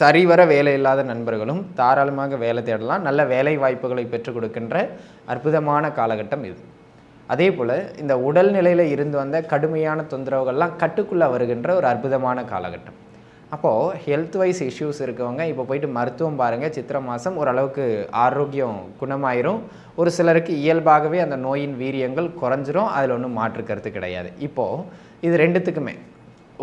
சரிவர வேலை இல்லாத நண்பர்களும் தாராளமாக வேலை தேடலாம். நல்ல வேலை வாய்ப்புகளை பெற்றுக் கொடுக்கின்ற அற்புதமான காலகட்டம் இது. அதே போல் இந்த உடல்நிலையில் இருந்து வந்த கடுமையான தொந்தரவுகள்லாம் கட்டுக்குள்ளே வருகின்ற ஒரு அற்புதமான காலகட்டம். அப்போது ஹெல்த் வைஸ் இஷ்யூஸ் இருக்கவங்க இப்போ போயிட்டு மருத்துவம் பாருங்கள் சித்திரை மாதம் ஓரளவுக்கு ஆரோக்கியம் குணமாயிரும். ஒரு சிலருக்கு இயல்பாகவே அந்த நோயின் வீரியங்கள் குறைஞ்சிரும். அதில் ஒன்றும் மாற்று கருத்து கிடையாது. இப்போது இது ரெண்டுத்துக்குமே.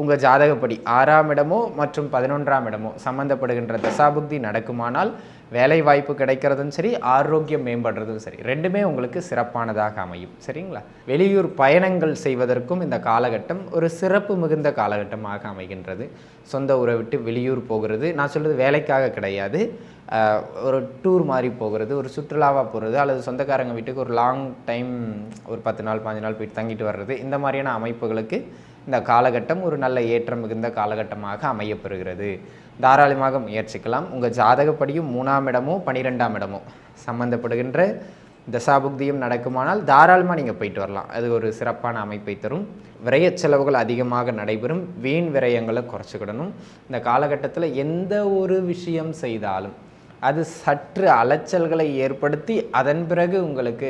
உங்கள் ஜாதகப்படி ஆறாம் இடமோ மற்றும் பதினொன்றாம் இடமோ சம்மந்தப்படுகின்ற தசாபுக்தி நடக்குமானால் வேலை வாய்ப்பு கிடைக்கிறதும் சரி ஆரோக்கியம் மேம்படுறதும் சரி ரெண்டுமே உங்களுக்கு சிறப்பானதாக அமையும். சரிங்களா? வெளியூர் பயணங்கள் செய்வதற்கும் இந்த காலகட்டம் ஒரு சிறப்பு மிகுந்த காலகட்டமாக அமைகின்றது. சொந்த ஊரை விட்டு வெளியூர் போகிறது நான் சொல்கிறது வேலைக்காக கிடையாது. ஒரு டூர் மாதிரி போகிறது ஒரு சுற்றுலாவாக போகிறது அல்லது சொந்தக்காரங்க வீட்டுக்கு ஒரு லாங் டைம் ஒரு பத்து நாள் பாஞ்சு நாள் போயிட்டு தங்கிட்டு வர்றது இந்த மாதிரியான அமைப்புகளுக்கு இந்த காலகட்டம் ஒரு நல்ல ஏற்றம் மிகுந்த காலகட்டமாக அமையப்பெறுகிறது. தாராளமாக முயற்சிக்கலாம். உங்கள் ஜாதகப்படியும் மூணாம் இடமோ பனிரெண்டாம் இடமோ சம்பந்தப்படுகின்ற தசாபுக்தியும் நடக்குமானால் தாராளமாக நீங்கள் போயிட்டு வரலாம். அது ஒரு சிறப்பான அமைப்பை தரும். விரயச் செலவுகள் அதிகமாக நடைபெறும். வீண் விரயங்களை குறைச்சிக்கிடணும். இந்த காலகட்டத்தில் எந்த ஒரு விஷயம் செய்தாலும் அது சற்று அலைச்சல்களை ஏற்படுத்தி அதன் பிறகு உங்களுக்கு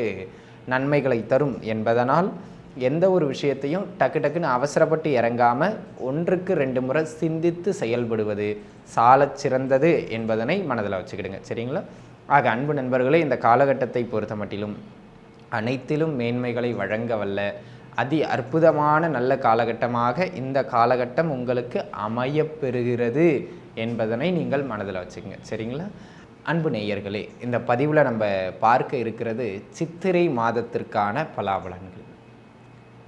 நன்மைகளை தரும் என்பதனால் எந்த ஒரு விஷயத்தையும் டக்கு டக்குன்னு அவசரப்பட்டு இறங்காமல் ஒன்றுக்கு ரெண்டு முறை சிந்தித்து செயல்படுவது சாலச் சிறந்தது என்பதனை மனதில் வச்சுக்கிடுங்க. சரிங்களா? ஆக அன்பு நண்பர்களே இந்த காலகட்டத்தை பொறுத்த மட்டிலும் அனைத்திலும் மேன்மைகளை வழங்க வல்ல அதி அற்புதமான நல்ல காலகட்டமாக இந்த காலகட்டம் உங்களுக்கு அமையப்பெறுகிறது என்பதனை நீங்கள் மனதில் வச்சுக்கோங்க. சரிங்களா? அன்பு நேயர்களே இந்த பதிவில் நம்ம பார்க்க இருக்கிறது சித்திரை மாதத்திற்கான பலாபலன்கள்.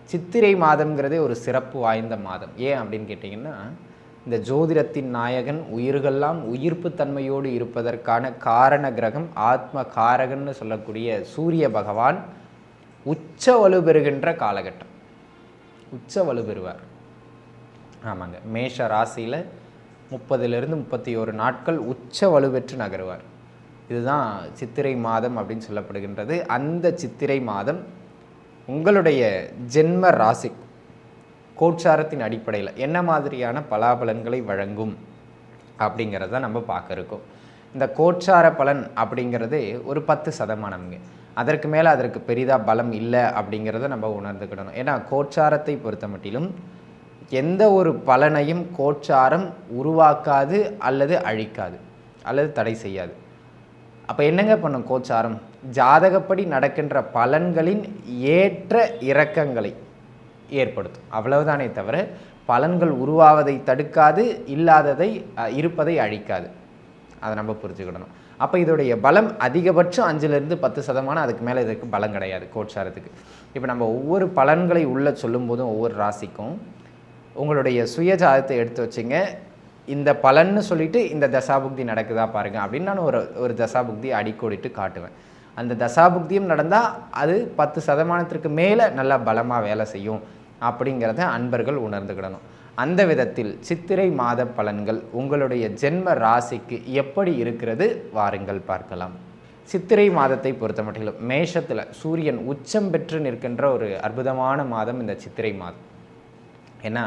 சித்திரை மாதம்ங்கிறதே ஒரு சிறப்பு வாய்ந்த மாதம். ஏன் அப்படின்னு கேட்டிங்கன்னா இந்த ஜோதிடத்தின் நாயகன் உயிர்கள்லாம் உயிர்ப்பு தன்மையோடு இருப்பதற்கான காரண கிரகம் ஆத்ம காரகன்னு சொல்லக்கூடிய சூரிய பகவான் உச்ச வலு பெறுகின்ற காலகட்டம். உச்ச வலு பெறுவார் ஆமாங்க. மேஷ ராசியில் முப்பதிலிருந்து முப்பத்தி ஒரு நாட்கள் உச்ச வலுப்பெற்று நகருவார். இதுதான் சித்திரை மாதம் அப்படின்னு சொல்லப்படுகின்றது. அந்த சித்திரை மாதம் உங்களுடைய ஜென்ம ராசி கோட்சாரத்தின் அடிப்படையில் என்ன மாதிரியான பலாபலன்களை வழங்கும் அப்படிங்கிறத நம்ம பார்க்க இருக்கோம். இந்த கோட்சார பலன் அப்படிங்கிறது ஒரு பத்து சதமானம்ங்க. அதற்கு மேலே அதற்கு பெரிதாக பலம் இல்லை அப்படிங்கிறத நம்ம உணர்ந்துக்கிடணும். ஏன்னா கோட்சாரத்தை பொறுத்த மட்டிலும் எந்த ஒரு பலனையும் கோட்சாரம் உருவாக்காது அல்லது அழிக்காது அல்லது தடை செய்யாது. அப்போ என்னங்க பண்ணும் கோச்சாரம்? ஜாதகப்படி நடக்கின்ற பலன்களின் ஏற்ற இறக்கங்களை ஏற்படுத்தும். அவ்வளவுதானே தவிர பலன்கள் உருவாவதை தடுக்காது இல்லாததை இருப்பதை அழிக்காது. அதை நம்ம புரிஞ்சுக்கிடணும். அப்போ இதோடைய பலம் அதிகபட்சம் அஞ்சுலேருந்து பத்து சதமானம் அதுக்கு மேலே இதுக்கு பலம் கிடையாது கோட்சாரத்துக்கு இப்போ நம்ம ஒவ்வொரு பலன்களை உள்ளே சொல்லும்போதும் ஒவ்வொரு ராசிக்கும் உங்களுடைய சுயஜாதத்தை எடுத்து வச்சிங்க. இந்த பலன்னு சொல்லிட்டு இந்த தசாபுக்தி நடக்குதா பாருங்க அப்படின்னு நான் ஒரு ஒரு தசாபுக்தி அடிக்கோடிட்டு காட்டுவேன். அந்த தசாபுக்தியும் நடந்தால் அது பத்து சதமானத்திற்கு மேலே நல்லா பலமாக வேலை செய்யும் அப்படிங்கிறத அன்பர்கள் உணர்ந்துக்கிடணும் அந்த விதத்தில் சித்திரை மாத பலன்கள் உங்களுடைய ஜென்ம ராசிக்கு எப்படி இருக்கிறது வாருங்கள் பார்க்கலாம். சித்திரை மாதத்தை பொறுத்த மட்டிலும் மேஷத்தில் சூரியன் உச்சம் பெற்று நிற்கின்ற ஒரு அற்புதமான மாதம் இந்த சித்திரை மாதம். ஏன்னா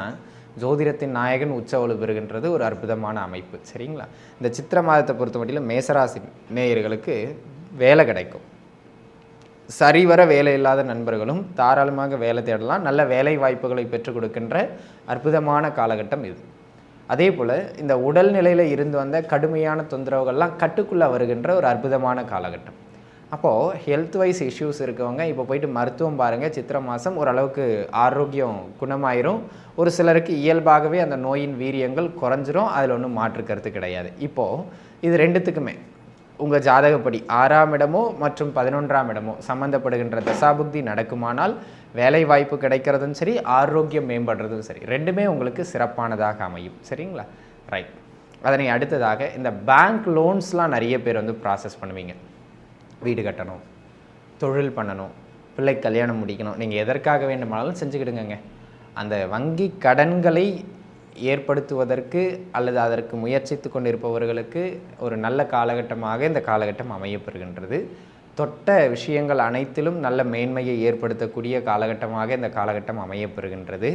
ஜோதிடத்தின் நாயகன் உச்சவலு பெறுகின்றது ஒரு அற்புதமான அமைப்பு. சரிங்களா? இந்த சித்திர மாதத்தை பொறுத்த மட்டிலும் மேசராசி நேயர்களுக்கு வேலை கிடைக்கும். சரிவர வேலை இல்லாத நண்பர்களும் தாராளமாக வேலை தேடலாம். நல்ல வேலை வாய்ப்புகளை பெற்றுக் கொடுக்கின்ற அற்புதமான காலகட்டம் இது. அதே போல் இந்த உடல்நிலையில் இருந்து வந்த கடுமையான தொந்தரவுகள்லாம் கட்டுக்குள்ளே வருகின்ற ஒரு அற்புதமான காலகட்டம். அப்போது ஹெல்த் வைஸ் இஷ்யூஸ் இருக்கவங்க இப்போ போயிட்டு மருத்துவம் பாருங்கள் சித்திரை மாதம் ஓரளவுக்கு ஆரோக்கியம் குணமாயிரும். ஒரு சிலருக்கு இயல்பாகவே அந்த நோயின் வீரியங்கள் குறைஞ்சிரும். அதில் ஒன்றும் மாற்று கருத்து கிடையாது. இப்போது இது ரெண்டுத்துக்குமே. உங்கள் ஜாதகப்படி ஆறாம் இடமோ மற்றும் பதினொன்றாம் இடமோ சம்மந்தப்படுகின்ற தசாபுக்தி நடக்குமானால் வேலை வாய்ப்பு கிடைக்கிறதும் சரி ஆரோக்கியம் மேம்படுறதும் சரி ரெண்டுமே உங்களுக்கு சிறப்பானதாக அமையும். சரிங்களா? ரைட் அதனை அடுத்ததாக இந்த பேங்க் லோன்ஸ்லாம் நிறைய பேர் வந்து ப்ராசஸ் பண்ணுவீங்க. வீடு கட்டணும் தொழில் பண்ணணும் பிள்ளை கல்யாணம் முடிக்கணும். நீங்கள் எதற்காக வேண்டுமானாலும் செஞ்சுக்கிடுங்கங்க. அந்த வங்கி கடன்களை ஏற்படுத்துவதற்கு அல்லது அதற்கு முயற்சித்து கொண்டிருப்பவர்களுக்கு ஒரு நல்ல காலகட்டமாக இந்த காலகட்டம் அமையப்பெறுகின்றது. தொட்ட விஷயங்கள் அனைத்திலும் நல்ல மேன்மையை ஏற்படுத்தக்கூடிய காலகட்டமாக இந்த காலகட்டம் அமையப்பெறுகின்றது.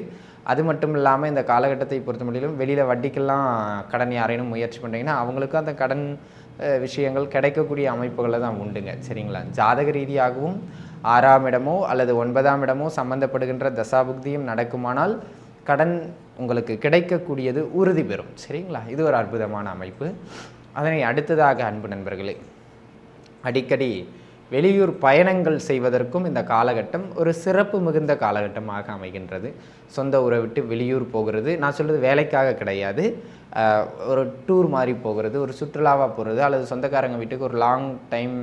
அது மட்டும் இல்லாமல் இந்த காலகட்டத்தை பொறுத்த முடியலும் வெளியில் வட்டிக்கெல்லாம் கடன் யாரேனும் முயற்சி பண்ணுறீங்கன்னா அவங்களுக்கும் அந்த கடன் விஷயங்கள் கிடைக்கக்கூடிய அமைப்புகளை தான் உண்டுங்க. சரிங்களா? ஜாதக ரீதியாகவும் ஆறாம் இடமோ அல்லது ஒன்பதாம் இடமோ சம்பந்தப்படுகின்ற தசாபுக்தியும் நடக்குமானால் கடன் உங்களுக்கு கிடைக்கக்கூடியது உறுதி பெறும். சரிங்களா? இது ஒரு அற்புதமான அமைப்பு. அதனை அடுத்ததாக அன்பு நண்பர்களே அடிக்கடி வெளியூர் பயணங்கள் செய்வதற்கும் இந்த காலகட்டம் ஒரு சிறப்பு மிகுந்த காலகட்டமாக அமைகின்றது. சொந்த ஊரை விட்டு வெளியூர் போகிறது நான் சொல்கிறது வேலைக்காக கிடையாது. ஒரு டூர் மாதிரி போகிறது ஒரு சுற்றுலாவாக போகிறது அல்லது சொந்தக்காரங்க வீட்டுக்கு ஒரு லாங் டைம்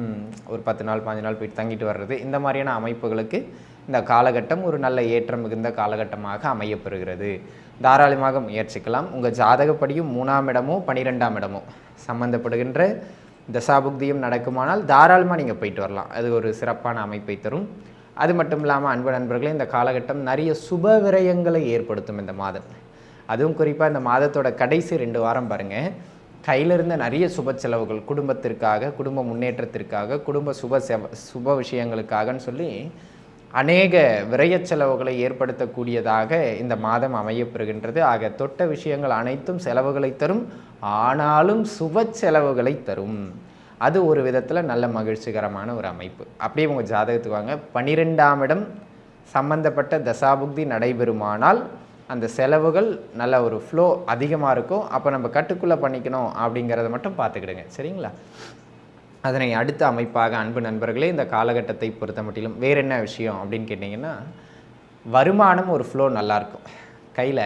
ஒரு பத்து நாள் பாஞ்சு நாள் போயிட்டு தங்கிட்டு வர்றது இந்த மாதிரியான அமைப்புகளுக்கு இந்த காலகட்டம் ஒரு நல்ல ஏற்றம் மிகுந்த காலகட்டமாக அமையப்பெறுகிறது. தாராளமாக முயற்சிக்கலாம். உங்கள் ஜாதகப்படியும் மூணாம் இடமோ பனிரெண்டாம் இடமோ சம்மந்தப்படுகின்ற தசாபுக்தியும் நடக்குமானால் தாராளமாக நீங்கள் போயிட்டு வரலாம். அது ஒரு சிறப்பான அமைப்பை தரும். அது மட்டும் இல்லாமல் அன்பு நண்பர்களே இந்த காலகட்டம் நிறைய சுப விரயங்களை ஏற்படுத்தும் இந்த மாதம். அதுவும் குறிப்பாக இந்த மாதத்தோட கடைசி ரெண்டு வாரம் பாருங்கள் கையில் இருந்த நிறைய சுப செலவுகள் குடும்பத்திற்காக குடும்ப முன்னேற்றத்திற்காக குடும்ப சுப செவ சுப விஷயங்களுக்காகன்னு சொல்லி அநேக விரய செலவுகளை ஏற்படுத்தக்கூடியதாக இந்த மாதம் அமையப்பெறுகின்றது ஆக தொட்ட விஷயங்கள் அனைத்தும் செலவுகளை தரும். ஆனாலும் சுப செலவுகளை தரும். அது ஒரு விதத்தில் நல்ல மகிழ்ச்சிகரமான ஒரு அமைப்பு. அப்படியே உங்கள் ஜாதகத்துக்கு வாங்க. பன்னிரெண்டாம் இடம் சம்பந்தப்பட்ட தசாபுக்தி நடைபெறுமானால் அந்த செலவுகள் நல்ல ஒரு ஃப்ளோ அதிகமாக இருக்கும். அப்போ நம்ம கட்டுக்குள்ளே பண்ணிக்கணும் அப்படிங்கிறத மட்டும் பார்த்துக்கிடுங்க. சரிங்களா? அதனை அடுத்த அமைப்பாக அன்பு நண்பர்களே இந்த காலகட்டத்தை பொறுத்த மட்டிலும் வேறு என்ன விஷயம் அப்படின்னு கேட்டிங்கன்னா வருமானம் ஒரு ஃப்ளோ நல்லாயிருக்கும் கையில்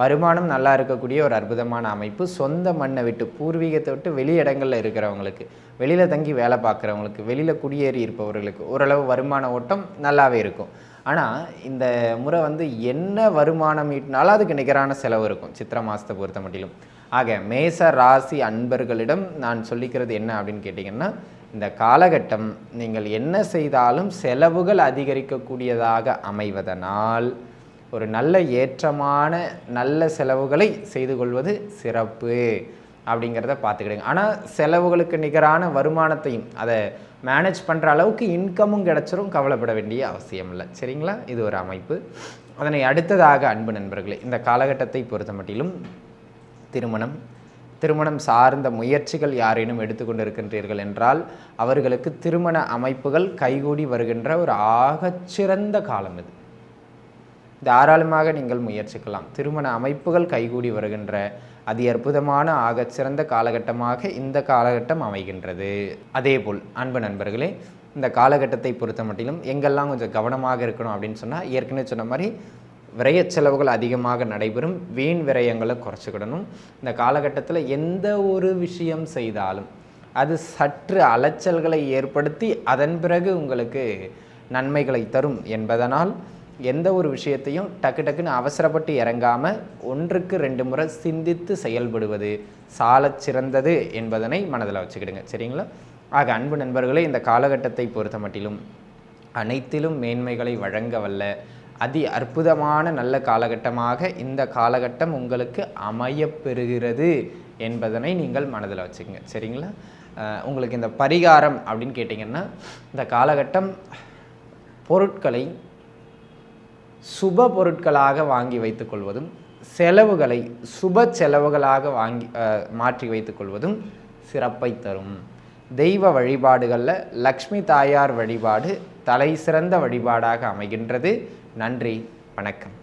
வருமானம் நல்லா இருக்கக்கூடிய ஒரு அற்புதமான அமைப்பு. சொந்த மண்ணை விட்டு பூர்வீகத்தை விட்டு வெளி இடங்களில் இருக்கிறவங்களுக்கு வெளியில் தங்கி வேலை பார்க்குறவங்களுக்கு வெளியில் குடியேறி இருப்பவர்களுக்கு ஓரளவு வருமான ஓட்டம் நல்லாவே இருக்கும். ஆனால் இந்த முறை வந்து என்ன வருமானம் ஈட்டினாலும் அதுக்கு நிகரான செலவு இருக்கும். சித்திரை மாதத்தை பொறுத்த மட்டிலும். ஆக மேச ராசி அன்பர்களிடம் நான் சொல்லிக்கிறது என்ன அப்படின்னு கேட்டிங்கன்னா இந்த காலகட்டம் நீங்கள் என்ன செய்தாலும் செலவுகள் அதிகரிக்கக்கூடியதாக அமைவதனால் ஒரு நல்ல ஏற்றமான நல்ல செலவுகளை செய்து கொள்வது சிறப்பு அப்படிங்கிறத பார்த்துக்கிடுங்க. ஆனால் செலவுகளுக்கு நிகரான வருமானத்தையும் அதை மேனேஜ் பண்ணுற அளவுக்கு இன்கமும் கிடச்சிரும் கவலைப்பட வேண்டிய அவசியம் இல்லை. சரிங்களா? இது ஒரு அமைப்பு. அதனை அடுத்ததாக அன்பு நண்பர்களே இந்த காலகட்டத்தை பொறுத்த மட்டிலும் திருமணம். திருமணம் சார்ந்த முயற்சிகள் யாரேனும் எடுத்துக்கொண்டு இருக்கின்றீர்கள் என்றால் அவர்களுக்கு திருமண அமைப்புகள் கைகூடி வருகின்ற ஒரு ஆகச்சிறந்த காலம் இது. தாராளமாக நீங்கள் முயற்சிக்கலாம். திருமண அமைப்புகள் கைகூடி வருகின்ற அதி அற்புதமான ஆக சிறந்த காலகட்டமாக இந்த காலகட்டம் அமைகின்றது. அதேபோல் அன்பு நண்பர்களே இந்த காலகட்டத்தை பொறுத்த மட்டிலும் எங்கெல்லாம் கொஞ்சம் கவனமாக இருக்கணும் அப்படின்னு சொன்னால் ஏற்கனவே சொன்ன மாதிரி விரயச் செலவுகள் அதிகமாக நடைபெறும். வீண் விரயங்களை குறைச்சிக்கிடணும். இந்த காலகட்டத்தில் எந்த ஒரு விஷயம் செய்தாலும் அது சற்று அலைச்சல்களை ஏற்படுத்தி அதன் பிறகு உங்களுக்கு நன்மைகளை தரும் என்பதனால் எந்த ஒரு விஷயத்தையும் டக்கு டக்குன்னு அவசரப்பட்டு இறங்காமல் ஒன்றுக்கு ரெண்டு முறை சிந்தித்து செயல்படுவது சாலச் சிறந்தது என்பதனை மனதில் வச்சுக்கிடுங்க. சரிங்களா? ஆக அன்பு நண்பர்களே இந்த காலகட்டத்தை பொறுத்த மட்டிலும் அனைத்திலும் மேன்மைகளை வழங்க வல்ல அதி அற்புதமான நல்ல காலகட்டமாக இந்த காலகட்டம் உங்களுக்கு அமையப்பெறுகிறது என்பதனை நீங்கள் மனதில் வச்சுக்கோங்க. சரிங்களா? உங்களுக்கு இந்த பரிகாரம் அப்படின்னு கேட்டிங்கன்னா இந்த காலகட்டம் பொருட்களை சுப பொருட்களாக வாங்கி வைத்துக்கொள்வதும் செலவுகளை சுப செலவுகளாக வாங்கி அஹ், மாற்றி வைத்துக்கொள்வதும் சிறப்பை தரும். தெய்வ வழிபாடுகளில் லக்ஷ்மி தாயார் வழிபாடு தலை சிறந்த வழிபாடாக அமைகின்றது. நன்றி வணக்கம்.